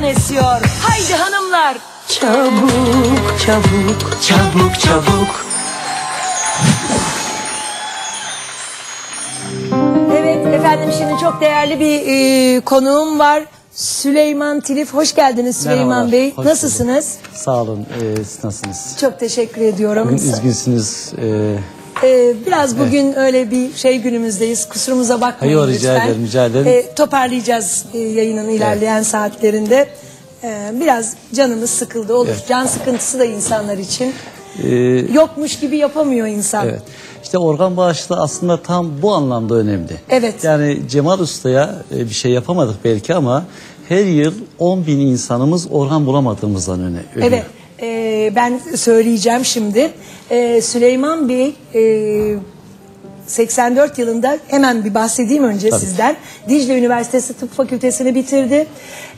kan esiyor. Haydi hanımlar. Çabuk çabuk çabuk çabuk Evet efendim şimdi çok değerli bir e, konuğum var. Süleyman Tilif. Hoş geldiniz Süleyman Merhabalar, Bey. hoş Nasılsınız? Sağ olun. Ee, siz nasılsınız? Çok teşekkür ediyorum. Bugün üzgünsünüz. Ee, Ee, biraz bugün öyle bir şey günümüzdeyiz. Kusurumuza bakmayın Hayır, rica lütfen. ederim, rica ederim. Ee, toparlayacağız e, yayının ilerleyen saatlerinde. Ee, biraz canımız sıkıldı olur. Evet. Can sıkıntısı da insanlar için. e, Yokmuş gibi yapamıyor insan. evet. İşte organ bağışlı aslında tam bu anlamda önemli. Evet. Yani Cemal Usta'ya e, bir şey yapamadık belki ama her yıl 10 bin insanımız organ bulamadığımızdan öne ölüyor. Evet, e, ben söyleyeceğim şimdi. E, Süleyman Bey e, 84 yılında hemen bir bahsedeyim önce Tabii. sizden. Dicle Üniversitesi Tıp Fakültesini bitirdi.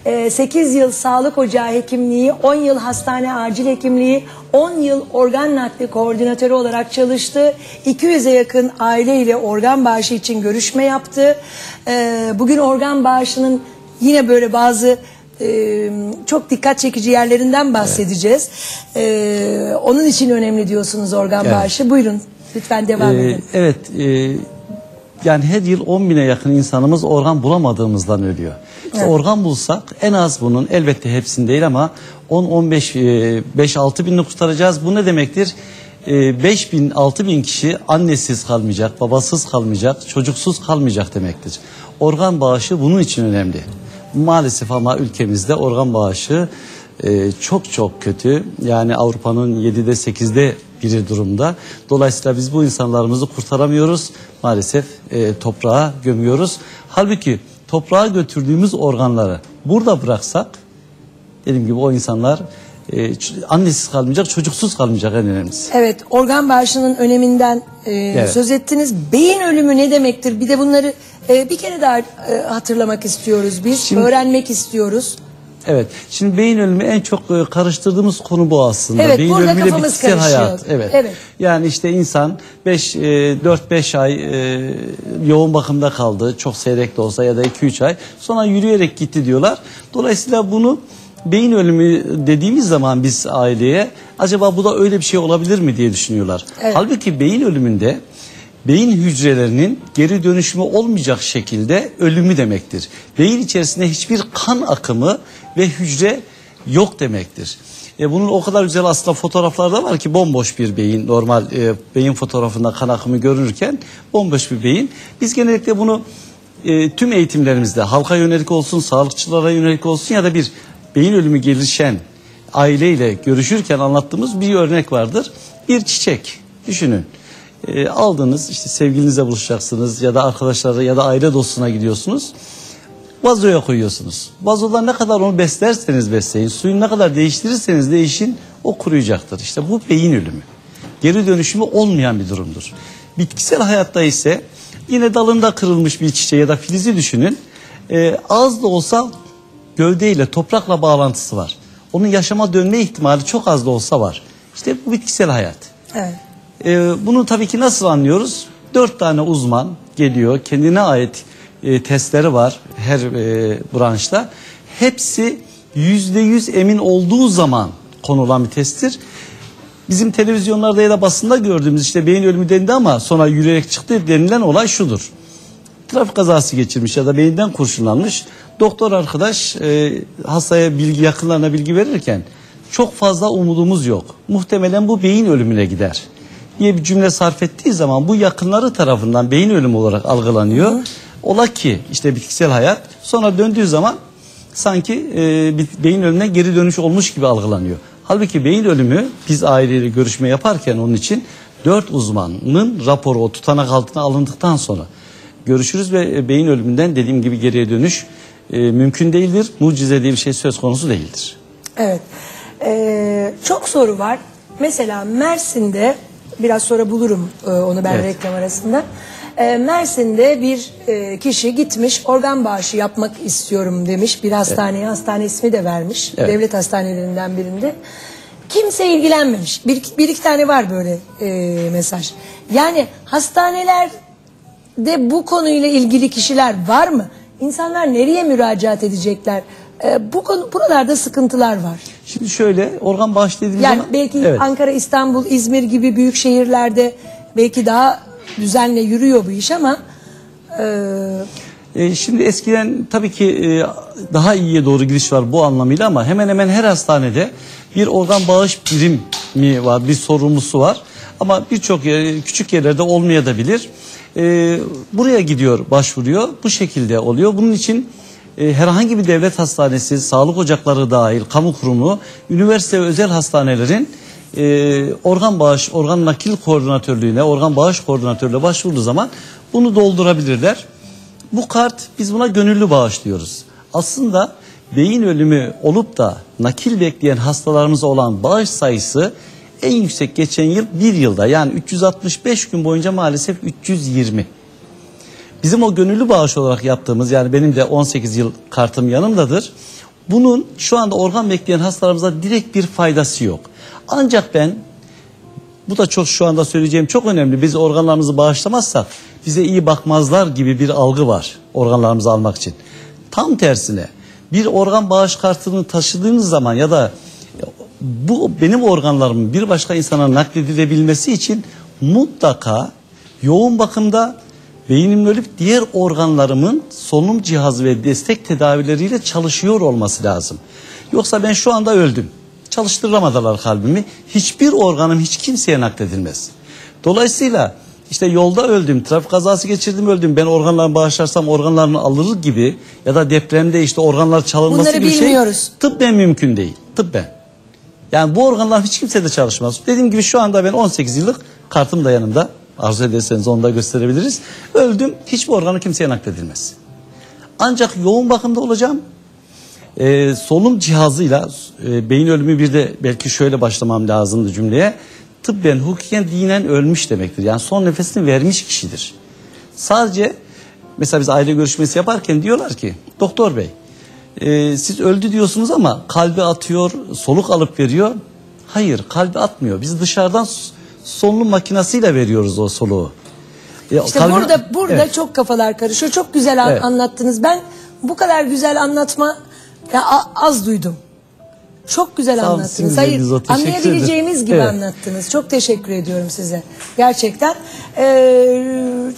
E, 8 yıl sağlık ocağı hekimliği, 10 yıl hastane acil hekimliği, 10 yıl organ nakli koordinatörü olarak çalıştı. 200'e yakın aileyle organ bağışı için görüşme yaptı. E, bugün organ bağışının yine böyle bazı e, çok dikkat çekici yerlerinden bahsedeceğiz. E, onun için önemli diyorsunuz organ Evet. bağışı. Buyurun lütfen devam Ee, edin. evet. e, yani her yıl 10 bine yakın insanımız organ bulamadığımızdan ölüyor. İşte Evet. Organ bulsak en az bunun elbette hepsini değil ama 10-15 5-6 binini kurtaracağız. Bu ne demektir? 5 bin 6 bin kişi annesiz kalmayacak, babasız kalmayacak, çocuksuz kalmayacak demektir. Organ bağışı bunun için önemli. Maalesef ama ülkemizde organ bağışı e, çok çok kötü. Yani Avrupa'nın 7'de 8'de biri durumda. Dolayısıyla biz bu insanlarımızı kurtaramıyoruz. Maalesef e, toprağa gömüyoruz. Halbuki toprağa götürdüğümüz organları burada bıraksak dediğim gibi o insanlar e, annesiz kalmayacak, çocuksuz kalmayacak en önemlisi. Evet, organ bağışının öneminden e, söz ettiniz. Beyin ölümü ne demektir? Bir de bunları e, bir kere daha e, hatırlamak istiyoruz biz. Şimdi- Öğrenmek istiyoruz. Evet. Şimdi beyin ölümü en çok e, karıştırdığımız konu bu aslında. Evet, beyin burada ölümüyle kafamız bitkisel karışıyor. hayat. Evet. Evet. Yani işte insan 5 4-5 ay e, yoğun bakımda kaldı. Çok seyrek de olsa ya da 2-3 ay. Sonra yürüyerek gitti diyorlar. Dolayısıyla bunu beyin ölümü dediğimiz zaman biz aileye acaba bu da öyle bir şey olabilir mi diye düşünüyorlar. Evet. Halbuki beyin ölümünde beyin hücrelerinin geri dönüşümü olmayacak şekilde ölümü demektir. Beyin içerisinde hiçbir kan akımı ve hücre yok demektir. E bunun o kadar güzel aslında fotoğraflar da var ki bomboş bir beyin normal e, beyin fotoğrafında kan akımı görünürken bomboş bir beyin. Biz genellikle bunu e, tüm eğitimlerimizde halka yönelik olsun, sağlıkçılara yönelik olsun ya da bir beyin ölümü gelişen aileyle görüşürken anlattığımız bir örnek vardır. Bir çiçek düşünün. E, aldınız işte sevgilinizle buluşacaksınız ya da arkadaşlara ya da aile dostuna gidiyorsunuz. Vazoya koyuyorsunuz. Vazoda ne kadar onu beslerseniz besleyin, suyunu ne kadar değiştirirseniz değişin o kuruyacaktır. İşte bu beyin ölümü. Geri dönüşümü olmayan bir durumdur. Bitkisel hayatta ise yine dalında kırılmış bir çiçeği ya da filizi düşünün. E, az da olsa gövdeyle, toprakla bağlantısı var. Onun yaşama dönme ihtimali çok az da olsa var. İşte bu bitkisel hayat. Evet. Ee, bunu tabii ki nasıl anlıyoruz? Dört tane uzman geliyor. Kendine ait e, testleri var her e, branşta. Hepsi yüzde yüz emin olduğu zaman konulan bir testtir. Bizim televizyonlarda ya da basında gördüğümüz işte beyin ölümü dendi ama sonra yürüyerek çıktı denilen olay şudur. Trafik kazası geçirmiş ya da beyinden kurşunlanmış. Doktor arkadaş e, hastaya bilgi yakınlarına bilgi verirken çok fazla umudumuz yok. Muhtemelen bu beyin ölümüne gider diye bir cümle sarf ettiği zaman bu yakınları tarafından beyin ölümü olarak algılanıyor. Ola ki işte bitkisel hayat sonra döndüğü zaman sanki e, beyin ölümüne geri dönüş olmuş gibi algılanıyor. Halbuki beyin ölümü biz aileyle görüşme yaparken onun için dört uzmanın raporu o tutanak altına alındıktan sonra görüşürüz ve beyin ölümünden dediğim gibi geriye dönüş e, mümkün değildir. Mucize diye bir şey söz konusu değildir. Evet. Ee, çok soru var. Mesela Mersin'de biraz sonra bulurum e, onu ben Evet. reklam arasında. Ee, Mersin'de bir e, kişi gitmiş organ bağışı yapmak istiyorum demiş. Bir hastaneye hastane ismi de vermiş. Evet. Devlet hastanelerinden birinde. Kimse ilgilenmemiş. Bir, bir iki tane var böyle e, mesaj. Yani hastanelerde bu konuyla ilgili kişiler var mı? İnsanlar nereye müracaat edecekler? E, bu konu buralarda sıkıntılar var. Şimdi şöyle organ bağış dediğimiz Yani zaman belki evet. Ankara, İstanbul, İzmir gibi büyük şehirlerde belki daha düzenle yürüyor bu iş ama e, E, şimdi eskiden tabii ki e, daha iyiye doğru gidiş var bu anlamıyla ama hemen hemen her hastanede bir organ bağış birimi var, bir sorumlusu var. Ama birçok yer, küçük yerlerde olmayabilir. E, buraya gidiyor, başvuruyor. Bu şekilde oluyor. Bunun için e, herhangi bir devlet hastanesi, sağlık ocakları dahil, kamu kurumu, üniversite ve özel hastanelerin e, organ bağış, organ nakil koordinatörlüğüne, organ bağış koordinatörlüğüne başvurduğu zaman bunu doldurabilirler. Bu kart biz buna gönüllü bağış diyoruz. Aslında beyin ölümü olup da nakil bekleyen hastalarımız olan bağış sayısı en yüksek geçen yıl bir yılda yani 365 gün boyunca maalesef 320. Bizim o gönüllü bağış olarak yaptığımız yani benim de 18 yıl kartım yanımdadır. Bunun şu anda organ bekleyen hastalarımıza direkt bir faydası yok. Ancak ben bu da çok şu anda söyleyeceğim çok önemli. Biz organlarımızı bağışlamazsak bize iyi bakmazlar gibi bir algı var organlarımızı almak için. Tam tersine bir organ bağış kartını taşıdığınız zaman ya da bu benim organlarımın bir başka insana nakledilebilmesi için mutlaka yoğun bakımda beynimin ölüp diğer organlarımın solunum cihazı ve destek tedavileriyle çalışıyor olması lazım. Yoksa ben şu anda öldüm. Çalıştıramadılar kalbimi. Hiçbir organım hiç kimseye nakledilmez. Dolayısıyla işte yolda öldüm, trafik kazası geçirdim öldüm. Ben organlarımı bağışlarsam organlarını alır gibi ya da depremde işte organlar çalınması Bunları gibi bir bilmiyoruz. şey tıbben mümkün değil. Tıbben. Yani bu organlar hiç kimse de çalışmaz. Dediğim gibi şu anda ben 18 yıllık kartım da yanımda. Arzu ederseniz onu da gösterebiliriz. Öldüm hiçbir organı kimseye nakledilmez. Ancak yoğun bakımda olacağım. Ee, solunum cihazıyla e, beyin ölümü bir de belki şöyle başlamam lazımdı cümleye. Tıbben, hukuken, dinen ölmüş demektir. Yani son nefesini vermiş kişidir. Sadece mesela biz aile görüşmesi yaparken diyorlar ki doktor bey e, siz öldü diyorsunuz ama kalbi atıyor, soluk alıp veriyor. Hayır kalbi atmıyor. Biz dışarıdan solunum makinesiyle veriyoruz o soluğu. Ya işte kalbin- burada burada Evet. çok kafalar karışıyor. Çok güzel an- Evet. anlattınız. Ben bu kadar güzel anlatma ya, az duydum. Çok güzel Sağ anlattınız. Hayır, teşekkür anlayabileceğimiz gibi. Evet. anlattınız. Çok teşekkür ediyorum size. Gerçekten Ee,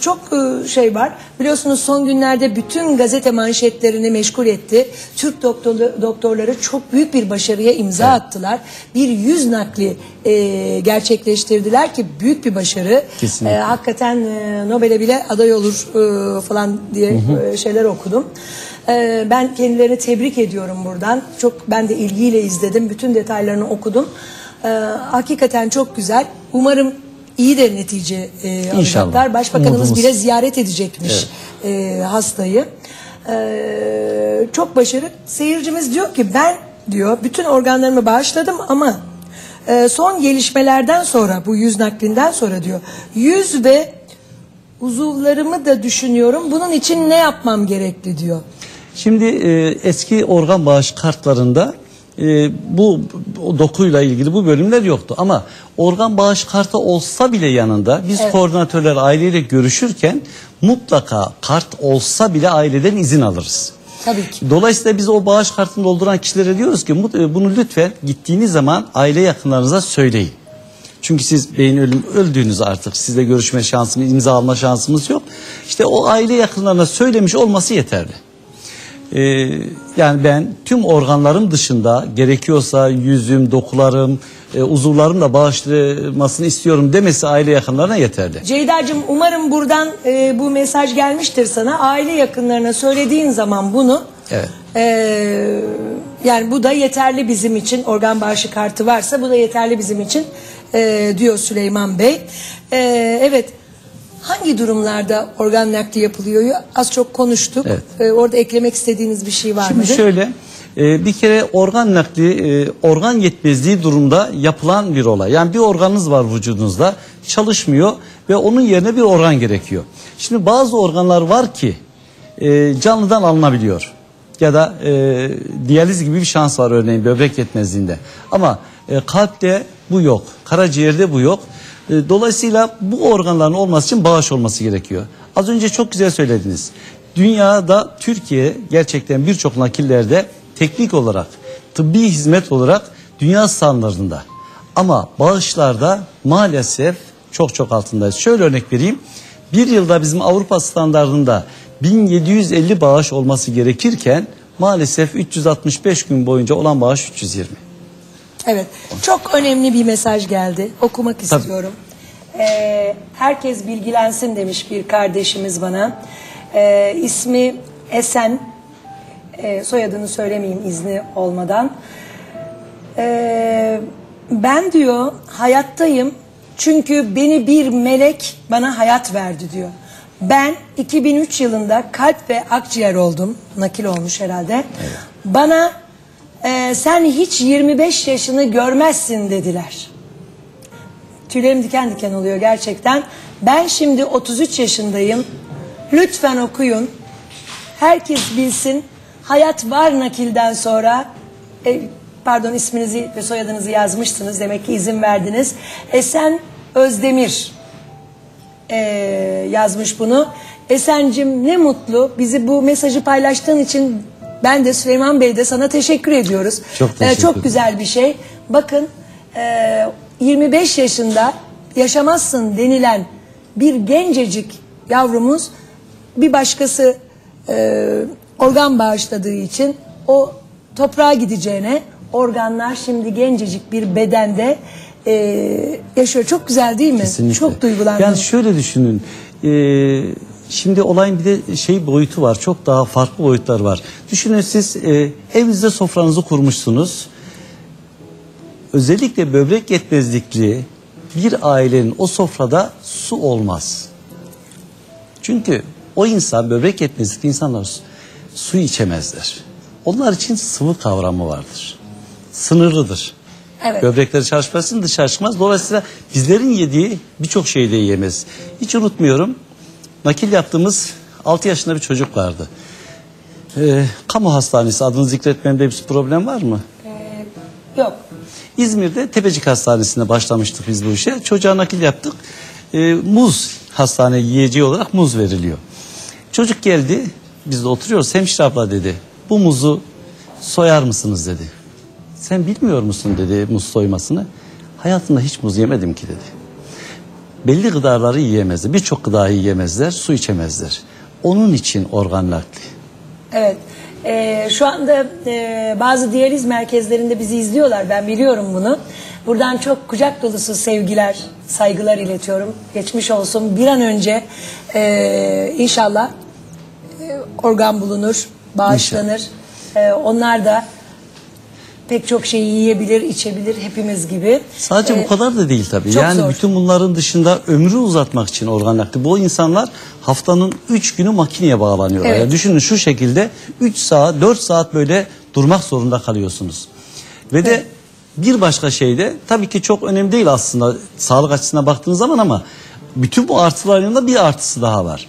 çok e, şey var. Biliyorsunuz son günlerde bütün gazete manşetlerini meşgul etti. Türk doktorlu- doktorları çok büyük bir başarıya imza attılar. Bir yüz nakli e, gerçekleştirdiler ki büyük bir başarı. Kesinlikle. Ee, hakikaten e, Nobel'e bile aday olur e, falan diye e, şeyler okudum. E, ben kendilerini tebrik ediyorum buradan. Çok ben de ilgiyle izledim. Bütün detaylarını okudum. E, hakikaten çok güzel. Umarım iyi de netice e, alacaklar. Başbakanımız Umudumuz. bile ziyaret edecekmiş e, hastayı. E, çok başarı. Seyircimiz diyor ki ben diyor bütün organlarımı bağışladım ama e, son gelişmelerden sonra bu yüz naklinden sonra diyor yüz ve uzuvlarımı da düşünüyorum. Bunun için ne yapmam gerekli diyor. Şimdi e, eski organ bağış kartlarında e, bu dokuyla ilgili bu bölümler yoktu. Ama organ bağış kartı olsa bile yanında biz Evet. koordinatörler aileyle görüşürken mutlaka kart olsa bile aileden izin alırız. Tabii ki. Dolayısıyla biz o bağış kartını dolduran kişilere diyoruz ki "Mut- e, bunu lütfen gittiğiniz zaman aile yakınlarınıza söyleyin. Çünkü siz beyin ölüm öldüğünüz artık sizle görüşme şansımız, imza alma şansımız yok. İşte o aile yakınlarına söylemiş olması yeterli. Ee, yani ben tüm organlarım dışında gerekiyorsa yüzüm, dokularım, e, uzuvlarım da bağışlamasını istiyorum demesi aile yakınlarına yeterli. Ceyda'cığım umarım buradan e, bu mesaj gelmiştir sana. Aile yakınlarına söylediğin zaman bunu Evet. e, yani bu da yeterli bizim için organ bağışı kartı varsa bu da yeterli bizim için e, diyor Süleyman Bey. E, evet hangi durumlarda organ nakli yapılıyor az çok konuştuk. Evet. E, orada eklemek istediğiniz bir şey var Şimdi mıdır? şöyle e, bir kere organ nakli e, organ yetmezliği durumda yapılan bir olay. Yani bir organınız var vücudunuzda çalışmıyor ve onun yerine bir organ gerekiyor. Şimdi bazı organlar var ki e, canlıdan alınabiliyor. Ya da e, diyaliz gibi bir şans var örneğin böbrek yetmezliğinde. Ama e, kalpte bu yok. Karaciğerde bu yok. E, dolayısıyla bu organların olması için bağış olması gerekiyor. Az önce çok güzel söylediniz. Dünyada Türkiye gerçekten birçok nakillerde teknik olarak, tıbbi hizmet olarak dünya standartında. Ama bağışlarda maalesef çok çok altındayız. Şöyle örnek vereyim. Bir yılda bizim Avrupa standartında 1750 bağış olması gerekirken maalesef 365 gün boyunca olan bağış 320. Evet. Çok önemli bir mesaj geldi. Okumak istiyorum. Ee, herkes bilgilensin demiş bir kardeşimiz bana. Ee, ismi Esen. Ee, soyadını söylemeyeyim izni olmadan. Ee, ben diyor hayattayım çünkü beni bir melek bana hayat verdi diyor. Ben 2003 yılında kalp ve akciğer oldum. Nakil olmuş herhalde. Bana e, sen hiç 25 yaşını görmezsin dediler. Tüylerim diken diken oluyor gerçekten. Ben şimdi 33 yaşındayım. Lütfen okuyun. Herkes bilsin. Hayat var nakilden sonra. E, pardon isminizi ve soyadınızı yazmıştınız. Demek ki izin verdiniz. Esen Özdemir e, yazmış bunu. Esen'cim ne mutlu bizi bu mesajı paylaştığın için ben de Süleyman Bey de sana teşekkür ediyoruz. Çok E, teşekkür çok güzel bir şey. Bakın e, 25 yaşında yaşamazsın denilen bir gencecik yavrumuz bir başkası e, organ bağışladığı için o toprağa gideceğine organlar şimdi gencecik bir bedende e, yaşıyor. Çok güzel değil mi? Kesinlikle. Çok duygulandım. Yani şöyle düşünün. Ee, şimdi olayın bir de şey boyutu var. Çok daha farklı boyutlar var. Düşünün siz e, evinizde sofranızı kurmuşsunuz. Özellikle böbrek yetmezlikli bir ailenin o sofrada su olmaz. Çünkü o insan böbrek yetmezlikli insanlar su- içemezler. Onlar için sıvı kavramı vardır. Sınırlıdır. Evet. Böbrekleri çalışmasın dışarı çıkmaz. Dolayısıyla bizlerin yediği birçok şeyi de yiyemez. Hiç unutmuyorum. Nakil yaptığımız 6 yaşında bir çocuk vardı. Ee, kamu hastanesi adını zikretmemde bir problem var mı? Yok. İzmir'de Tepecik Hastanesi'nde başlamıştık biz bu işe. Çocuğa nakil yaptık. Ee, muz hastane yiyeceği olarak muz veriliyor. Çocuk geldi. Biz de oturuyoruz. Hemşire abla dedi. Bu muzu soyar mısınız dedi. Sen bilmiyor musun dedi muz soymasını. Hayatımda hiç muz yemedim ki dedi. Belli gıdaları yiyemezler. Birçok gıdayı yiyemezler. Su içemezler. Onun için organ nakli. Evet. Ee, şu anda e, bazı diyaliz merkezlerinde bizi izliyorlar. Ben biliyorum bunu. Buradan çok kucak dolusu sevgiler, saygılar iletiyorum. Geçmiş olsun. Bir an önce e, inşallah e, organ bulunur, bağışlanır. E, onlar da pek çok şeyi yiyebilir, içebilir hepimiz gibi. Sadece E, bu kadar da değil tabii. yani zor. bütün bunların dışında ömrü uzatmak için organ nakli. Bu insanlar haftanın 3 günü makineye bağlanıyorlar. Evet. Yani düşünün şu şekilde 3 saat 4 saat böyle durmak zorunda kalıyorsunuz. Ve de Evet. bir başka şey de tabii ki çok önemli değil aslında sağlık açısından baktığınız zaman ama bütün bu artıların yanında bir artısı daha var.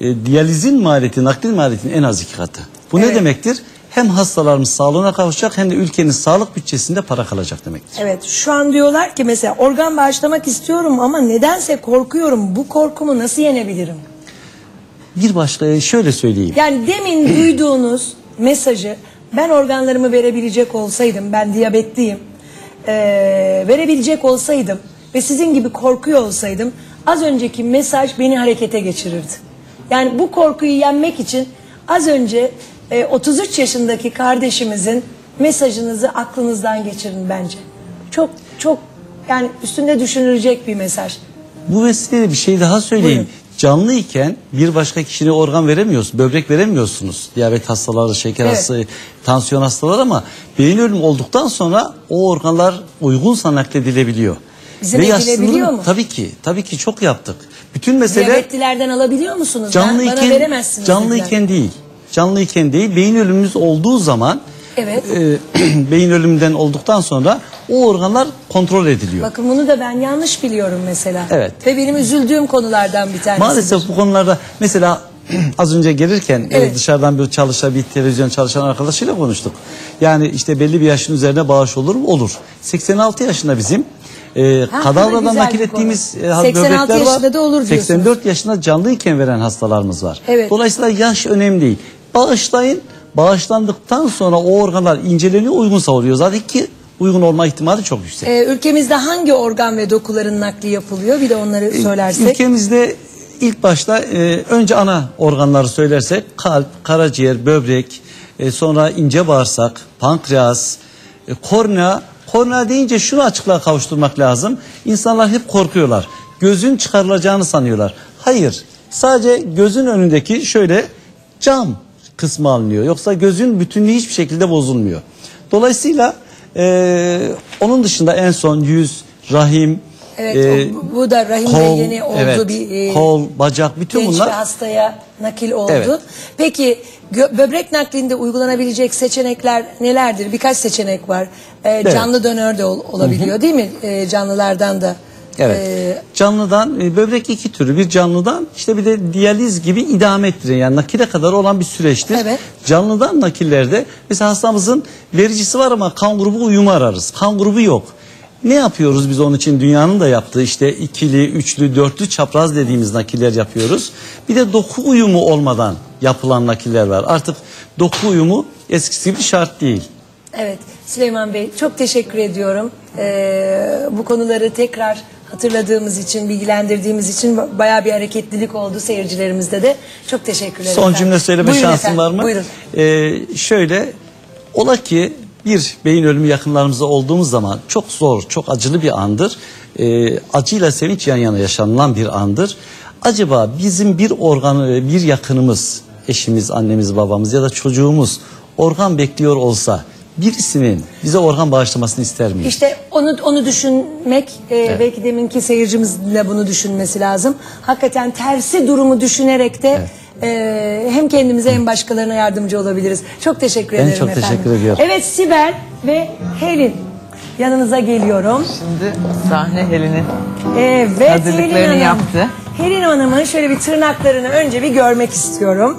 E, diyalizin maliyeti, naklin maliyetinin en az iki katı. Bu Evet. ne demektir? Hem hastalarımız sağlığına kavuşacak hem de ülkenin sağlık bütçesinde para kalacak demektir. Evet şu an diyorlar ki mesela organ bağışlamak istiyorum ama nedense korkuyorum. Bu korkumu nasıl yenebilirim? Bir başka şöyle söyleyeyim. Yani demin duyduğunuz mesajı ben organlarımı verebilecek olsaydım, ben diyabetliyim, eee, verebilecek olsaydım ve sizin gibi korkuyor olsaydım az önceki mesaj beni harekete geçirirdi. Yani bu korkuyu yenmek için az önce e, 33 yaşındaki kardeşimizin mesajınızı aklınızdan geçirin bence. Çok çok yani üstünde düşünülecek bir mesaj. Bu vesileyle bir şey daha söyleyeyim. Buyurun. Canlı iken bir başka kişiye organ veremiyorsunuz, böbrek veremiyorsunuz. Diyabet hastaları, şeker Evet. hastası, tansiyon hastaları ama beyin ölümü olduktan sonra o organlar uygunsa nakledilebiliyor. Bizim Ve yaş edilebiliyor sınırı- mu? Tabii ki, tabii ki çok yaptık. Bütün mesele Diyabetlilerden alabiliyor musunuz? canlı Ben- Bana iken, veremezsiniz canlı iken değil. Canlı iken değil, beyin ölümümüz olduğu zaman Evet. e, beyin ölümünden olduktan sonra o organlar kontrol ediliyor. Bakın bunu da ben yanlış biliyorum mesela. Evet. Ve benim üzüldüğüm konulardan bir tanesi. Maalesef bu konularda mesela az önce gelirken e, Evet. dışarıdan bir çalışan bir televizyon çalışan arkadaşıyla konuştuk. Yani işte belli bir yaşın üzerine bağış olur mu? Olur. 86 yaşında bizim e, da kadavradan nakil ettiğimiz e, ha- 86 böbrekler var. yaşında da olur diyorsunuz. 84 yaşında canlıyken veren hastalarımız var. Evet. Dolayısıyla yaş önemli değil. Bağışlayın. Bağışlandıktan sonra o organlar inceleniyor uygunsa oluyor. Zaten ki uygun olma ihtimali çok yüksek. Ee, ülkemizde hangi organ ve dokuların nakli yapılıyor? Bir de onları söylersek. Ülkemizde ilk başta e, önce ana organları söylersek kalp, karaciğer, böbrek, e, sonra ince bağırsak, pankreas, e, kornea. Kornea deyince şunu açıklığa kavuşturmak lazım. İnsanlar hep korkuyorlar. Gözün çıkarılacağını sanıyorlar. Hayır. Sadece gözün önündeki şöyle cam kısmı alınıyor. Yoksa gözün bütünlüğü hiçbir şekilde bozulmuyor. Dolayısıyla e, onun dışında en son yüz, rahim, Evet, e, o- bu da rahimde kol, yeni olduğu evet, bir e, kol, bacak bütün genç bunlar bir hastaya nakil oldu. Evet. Peki böbrek naklinde uygulanabilecek seçenekler nelerdir? Birkaç seçenek var. Ee, Canlı dönör de ol- olabiliyor değil mi? Ee, canlılardan da. Evet. Ee, Canlıdan e, böbrek iki türü. Bir canlıdan işte bir de diyaliz gibi idame ettiren yani nakile kadar olan bir süreçtir. Evet. Canlıdan nakillerde mesela hastamızın vericisi var ama kan grubu uyumu ararız. Kan grubu yok. Ne yapıyoruz biz onun için dünyanın da yaptığı işte ikili, üçlü, dörtlü çapraz dediğimiz nakiller yapıyoruz. Bir de doku uyumu olmadan yapılan nakiller var. Artık doku uyumu eskisi gibi şart değil. Evet Süleyman Bey çok teşekkür ediyorum. Ee, bu konuları tekrar hatırladığımız için, bilgilendirdiğimiz için bayağı bir hareketlilik oldu seyircilerimizde de. Çok teşekkürler Son efendim. cümle söyleme Buyurun efendim, var mı? Buyurun. Ee, şöyle ola ki bir beyin ölümü yakınlarımızda olduğumuz zaman çok zor, çok acılı bir andır. Ee, acıyla sevinç yan yana yaşanılan bir andır. Acaba bizim bir organı, bir yakınımız, eşimiz, annemiz, babamız ya da çocuğumuz organ bekliyor olsa birisinin bize organ bağışlamasını ister miyiz? İşte onu onu düşünmek e, belki deminki seyircimizin de bunu düşünmesi lazım. Hakikaten tersi durumu düşünerek de e, hem kendimize hem başkalarına yardımcı olabiliriz. Çok teşekkür Ben ederim çok efendim. teşekkür ediyorum. Evet Sibel ve Helin yanınıza geliyorum. Şimdi sahne Helen'in Evet Hazırlıklarını Helin Hanım. yaptı. Helin Hanım'ın şöyle bir tırnaklarını önce bir görmek istiyorum.